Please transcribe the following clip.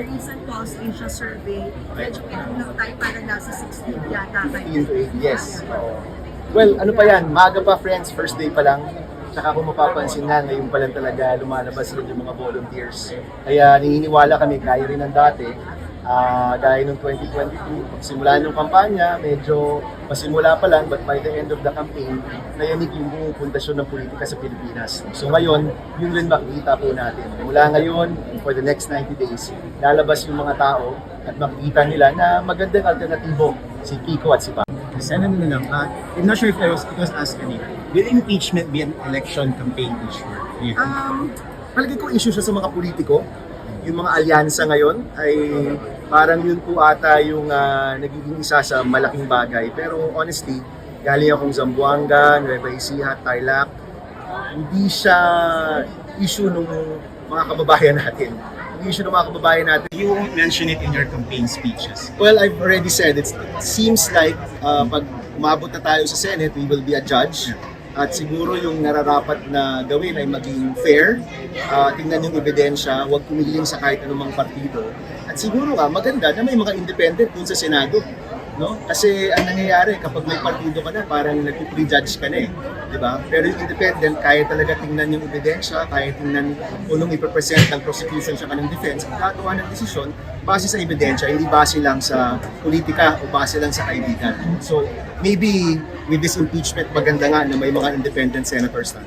the recent Pulse Asia survey, medyo kinulang tayo para nasa 16 yata kayo. 15 to 8, yes. Well, ano pa yan, maaga pa friends, first day pa lang. Tsaka kung mapapansin na, ngayon pa lang talaga lumalabas rin yung mga volunteers. Kaya naniniwala kami, kaya rin ng dati. Ah, gaya nung 2022, simula nung kampanya, medyo masimula pa lang, but by the end of the campaign, nayanig yung buong pundasyon ng politika sa Pilipinas. So ngayon, yun rin makikita po natin. Mula ngayon, for the next 90 days, lalabas yung mga tao at makikita nila na magandang alternatibo si Kiko at si Pam. Sana na lang, uh, I'm not sure if I was, it was asked kanina. Will impeachment be an election campaign issue? Um, palagi ko issue siya sa mga politiko. Yung mga alyansa ngayon ay parang yun po ata yung ah, nagiging isa sa malaking bagay. Pero honestly, galing akong Zamboanga, Nueva Ecija, Tarlac, hindi siya issue ng mga kababayan natin. Hindi issue ng mga kababayan natin. you won't mention it in your campaign speeches. Well, I've already said, it seems like uh, pag umabot na tayo sa Senate, we will be a judge. At siguro yung nararapat na gawin ay maging fair, uh, tingnan yung ebidensya, huwag kumiling sa kahit anumang partido. At siguro nga, maganda na may mga independent dun sa Senado. No? Kasi ang nangyayari, kapag may partido ka na, parang nagpo-prejudge ka na eh. Di ba? Pero yung independent, kaya talaga tingnan yung ebidensya, kaya tingnan kung nung ipapresent ng prosecution siya ng defense, gagawa ng desisyon base sa ebidensya, hindi base lang sa politika o base lang sa kaibigan. So, maybe with this impeachment, maganda nga na may mga independent senators na.